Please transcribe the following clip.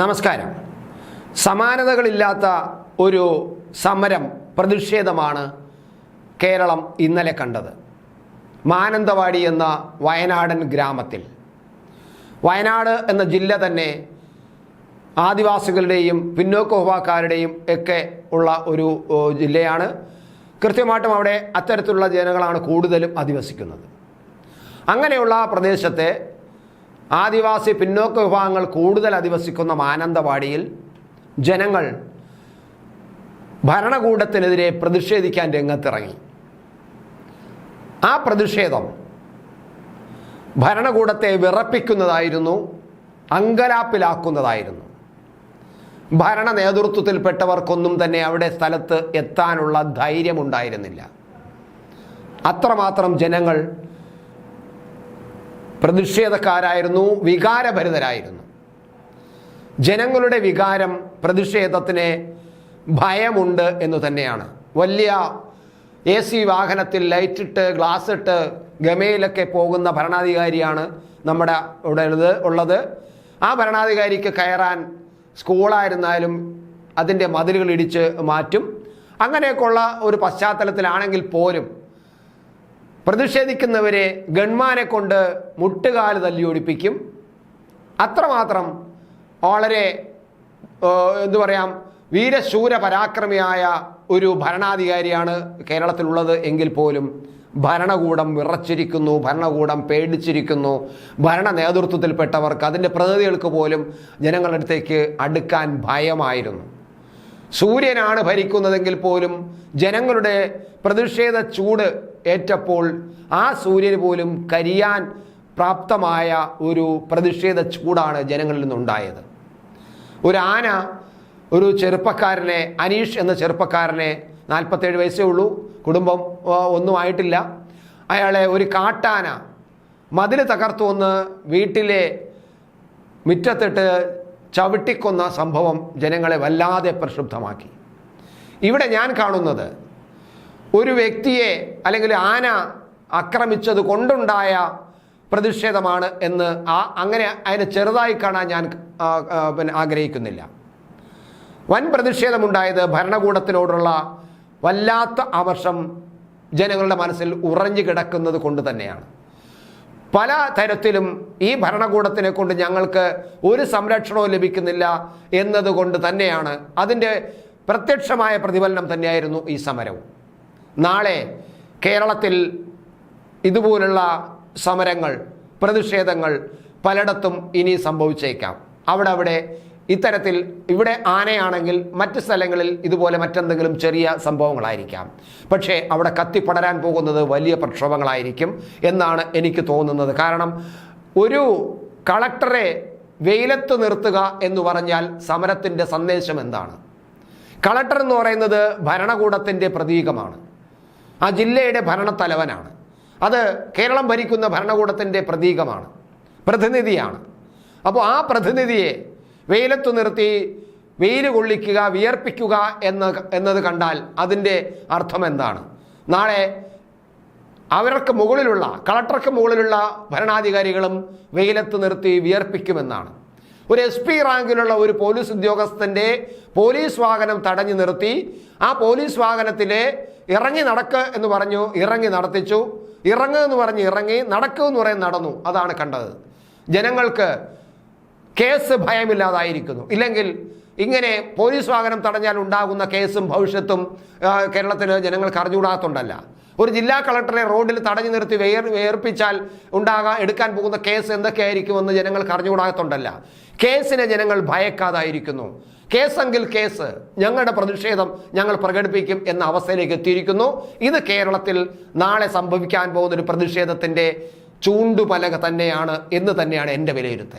നമസ്കാരം. സമാനതകളില്ലാത്ത ഒരു സമരം പ്രതിഷേധമാണ് കേരളം ഇന്നലെ കണ്ടത്. മാനന്തവാടി എന്ന വയനാടൻ ഗ്രാമത്തിൽ. വയനാട് എന്ന ജില്ല തന്നെ ആദിവാസികളുടെയും പിന്നോക്ക വിഭാഗക്കാരുടെയും ഒക്കെ ഉള്ള ഒരു ജില്ലയാണ്. കൃത്യമായിട്ടും അവിടെ അത്തരത്തിലുള്ള ജനങ്ങളാണ് കൂടുതലും അധിവസിക്കുന്നത്. അങ്ങനെയുള്ള പ്രദേശത്തെ ആദിവാസി പിന്നോക്ക വിഭാഗങ്ങൾ കൂടുതൽ അധിവസിക്കുന്ന മാനന്തവാടിയിൽ ജനങ്ങൾ ഭരണകൂടത്തിനെതിരെ പ്രതിഷേധിക്കാൻ രംഗത്തിറങ്ങി. ആ പ്രതിഷേധം ഭരണകൂടത്തെ വിറപ്പിക്കുന്നതായിരുന്നു അങ്കലാപ്പിലാക്കുന്നതായിരുന്നു. ഭരണ നേതൃത്വത്തിൽപ്പെട്ടവർക്കൊന്നും തന്നെ അവിടെ സ്ഥലത്ത് എത്താനുള്ള ധൈര്യമുണ്ടായിരുന്നില്ല. അത്രമാത്രം ജനങ്ങൾ പ്രതിഷേധക്കാരായിരുന്നു വികാരഭരിതരായിരുന്നു. ജനങ്ങളുടെ വികാരം പ്രതിഷേധത്തിന് ഭയമുണ്ട് എന്ന് തന്നെയാണ്. വലിയ എ സി വാഹനത്തിൽ ലൈറ്റിട്ട് ഗ്ലാസ് ഇട്ട് ഗമയിലൊക്കെ പോകുന്ന ഭരണാധികാരിയാണ് നമ്മുടെ ഇവിടെ ഉള്ളത് ആ ഭരണാധികാരിക്ക് കയറാൻ സ്കൂളായിരുന്നാലും അതിന്റെ മതിലുകൾ ഇടിച്ച് മാറ്റും. അങ്ങനെയൊക്കെയുള്ള ഒരു പശ്ചാത്തലത്തിലാണെങ്കിൽ പോലും പ്രതിഷേധിക്കുന്നവരെ ഗൺമാനെ കൊണ്ട് മുട്ടുകാൽ തല്ലി ഒടിപ്പിക്കും അത്രമാത്രം വളരെ എന്തു പറയാം വീരശൂര പരാക്രമിയായ ഒരു ഭരണാധികാരിയാണ് കേരളത്തിലുള്ളത് എങ്കിൽ പോലും. ഭരണകൂടം വിറച്ചിരിക്കുന്നു ഭരണകൂടം പേടിച്ചിരിക്കുന്നു. ഭരണ നേതൃത്വത്തിൽപ്പെട്ടവർക്ക് അതിന്റെ പ്രതിനിധികൾക്ക് പോലും ജനങ്ങളുടെ അടുത്തേക്ക് അടുക്കാൻ ഭയമായിരുന്നു. സൂര്യനാണ് ഭരിക്കുന്നതെങ്കിൽ പോലും ജനങ്ങളുടെ പ്രതിഷേധ ചൂട് ഏറ്റപ്പോൾ ആ സൂര്യന് പോലും കരിയാൻ പ്രാപ്തമായ ഒരു പ്രതിഷേധ ചൂടാണ് ജനങ്ങളിൽ നിന്നുണ്ടായത്. ഒരു ആന ഒരു ചെറുപ്പക്കാരനെ അനീഷ് എന്ന ചെറുപ്പക്കാരനെ നാൽപ്പത്തേഴ് വയസ്സേ ഉള്ളൂ കുടുംബം ഒന്നും ആയിട്ടില്ല. അയാളെ ഒരു കാട്ടാന മതിൽ തകർത്തു വന്ന് വീട്ടിലെ മുറ്റത്തിട്ട് ചവിട്ടിക്കൊന്ന സംഭവം ജനങ്ങളെ വല്ലാതെ പ്രക്ഷുബ്ധമാക്കി. ഇവിടെ ഞാൻ കാണുന്നത് ഒരു വ്യക്തിയെ അല്ലെങ്കിൽ ആന ആക്രമിച്ചത് കൊണ്ടുണ്ടായ പ്രതിഷേധമാണ് എന്ന് ആ അങ്ങനെ അതിനെ ചെറുതായി കാണാൻ ഞാൻ പിന്നെ ആഗ്രഹിക്കുന്നില്ല. വൻ പ്രതിഷേധമുണ്ടായത് ഭരണകൂടത്തിനോടുള്ള വല്ലാത്ത ആവർഷം ജനങ്ങളുടെ മനസ്സിൽ ഉറഞ്ഞു കിടക്കുന്നത് കൊണ്ട് തന്നെയാണ്. പല തരത്തിലും ഈ ഭരണകൂടത്തിനെ കൊണ്ട് ഞങ്ങൾക്ക് ഒരു സംരക്ഷണവും ലഭിക്കുന്നില്ല എന്നതുകൊണ്ട് തന്നെയാണ് അതിന്റെ പ്രത്യക്ഷമായ പ്രതിഫലനം തന്നെയായിരുന്നു ഈ സമരവും. നാളെ കേരളത്തിൽ ഇതുപോലുള്ള സമരങ്ങൾ പ്രതിഷേധങ്ങൾ പലയിടത്തും ഇനി സംഭവിച്ചേക്കാം. അവിടെ അവിടെ ഇത്തരത്തിൽ ഇവിടെ ആനയാണെങ്കിൽ മറ്റ് സ്ഥലങ്ങളിൽ ഇതുപോലെ മറ്റെന്തെങ്കിലും ചെറിയ സംഭവങ്ങളായിരിക്കാം. പക്ഷേ അവിടെ കത്തിപ്പടരാൻ പോകുന്നത് വലിയ പ്രക്ഷോഭങ്ങളായിരിക്കും എന്നാണ് എനിക്ക് തോന്നുന്നത്. കാരണം ഒരു കളക്ടറെ വെയിലത്ത് നിർത്തുക എന്ന് പറഞ്ഞാൽ സമരത്തിന്റെ സന്ദേശം എന്താണ്? കളക്ടർ എന്ന് പറയുന്നത് ഭരണകൂടത്തിന്റെ പ്രതീകമാണ്. ആ ജില്ലയുടെ ഭരണത്തലവനാണ്. അത് കേരളം ഭരിക്കുന്ന ഭരണകൂടത്തിന്റെ പ്രതീകമാണ്. പ്രതിനിധിയാണ്. അപ്പോൾ ആ പ്രതിനിധിയെ വെയിലത്തു നിർത്തി വെയിൽ കൊള്ളിക്കുക വിയർപ്പിക്കുക എന്ന് എന്നത് കണ്ടാൽ അതിന്റെ അർത്ഥം എന്താണ്? നാളെ അവർക്ക് മുകളിലുള്ള കളക്ടർക്ക് മുകളിലുള്ള ഭരണാധികാരികളും വെയിലത്ത് നിർത്തി വിയർപ്പിക്കുമെന്നാണ്. ഒരു എസ് പി റാങ്കിലുള്ള ഒരു പോലീസ് ഉദ്യോഗസ്ഥന്റെ പോലീസ് വാഹനം തടഞ്ഞു നിർത്തി ആ പോലീസ് വാഹനത്തിലെ ഇറങ്ങി നടക്ക് എന്ന് പറഞ്ഞു ഇറങ്ങി നടത്തിച്ചു. ഇറങ്ങുക എന്ന് പറഞ്ഞ് ഇറങ്ങി നടക്കുക എന്ന് പറയാൻ നടന്നു. അതാണ് കണ്ടത്. ജനങ്ങൾക്ക് കേസ് ഭയമില്ലാതായിരിക്കുന്നു. ഇല്ലെങ്കിൽ ഇങ്ങനെ പോലീസ് വാഹനം തടഞ്ഞാൽ ഉണ്ടാകുന്ന കേസും ഭവിഷ്യത്തും കേരളത്തിൽ ജനങ്ങൾക്ക് അറിഞ്ഞുകൂടാത്തതുണ്ടല്ല ഒരു ജില്ലാ കളക്ടറെ റോഡിൽ തടഞ്ഞു നിർത്തി വേർ വേർപ്പിച്ചാൽ ഉണ്ടാകാൻ എടുക്കാൻ പോകുന്ന കേസ് എന്തൊക്കെയായിരിക്കുമെന്ന് ജനങ്ങൾക്ക് അറിഞ്ഞുകൂടാത്തതുണ്ടല്ല കേസിനെ ജനങ്ങൾ ഭയക്കാതായിരിക്കുന്നു. കേസെങ്കിൽ കേസ് ഞങ്ങളുടെ പ്രതിഷേധം ഞങ്ങൾ പ്രകടിപ്പിക്കും എന്ന അവസ്ഥയിലേക്ക് എത്തിയിരിക്കുന്നു. ഇത് കേരളത്തിൽ നാളെ സംഭവിക്കാൻ പോകുന്ന ഒരു പ്രതിഷേധത്തിന്റെ ചൂണ്ടുപലക തന്നെയാണ് എന്ന് തന്നെയാണ് എന്റെ വിലയിരുത്തൽ.